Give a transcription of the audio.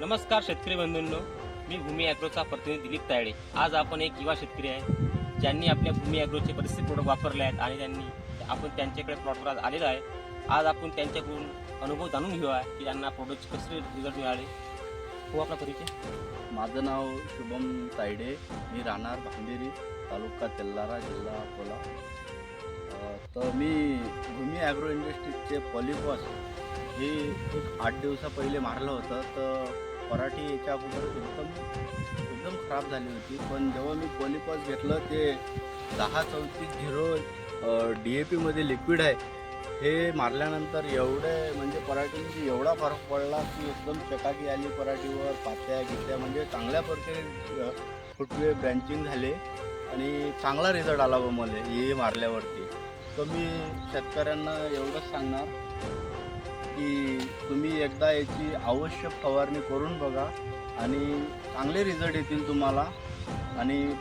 नमस्कार शेतकरी बंधूंनो मी भूमी ॲग्रोचा प्रतिनिधी दिलीप तायडे. आज आपण एक युवा शेतकरी आहे ज्यांनी आपल्या भूमी ॲग्रोचे परिस्थिती प्रोडक्ट वापरले आहेत आणि त्यांनी आपण त्यांच्याकडे प्लॉटवर आज आलेलो आहे. आज आपण त्यांच्याकडून अनुभव जाणून घेऊया की त्यांना प्रोडक्टचे कसे रिझल्ट मिळाले. हो आपला परिचय. माझं नाव शुभम तायडे मी राहणार भांडेरी तालुका तेल्लारा जिल्हा अकोला. तर मी भूमी ॲग्रो इंडस्ट्रीजचे पॉलिपॉस हे एक आठ दिवसा पहिले मारलं होतं तर पराठी याच्या अगोदर एकदम एकदम खराब झाली होती. पण जेव्हा मी पॉलिपॉस घेतलं ते दहा चौतीस झिरो डी ए पीमध्ये लिक्विड आहे. हे मारल्यानंतर एवढे म्हणजे पराठीमध्ये एवढा फरक पडला की एकदम चकाकी आली पराठीवर पात्या गित्या. म्हणजे चांगल्या प्रकारे फुटवे ब्रँचिंग झाले आणि चांगला रिझल्ट आला बा मला हे मारल्यावरती. तर मी शेतकऱ्यांना एवढंच सांगणार की तुम्ही एकदा याची आवश्यक फवारणी करून बघा आणि चांगले रिझल्ट येतील तुम्हाला. आणि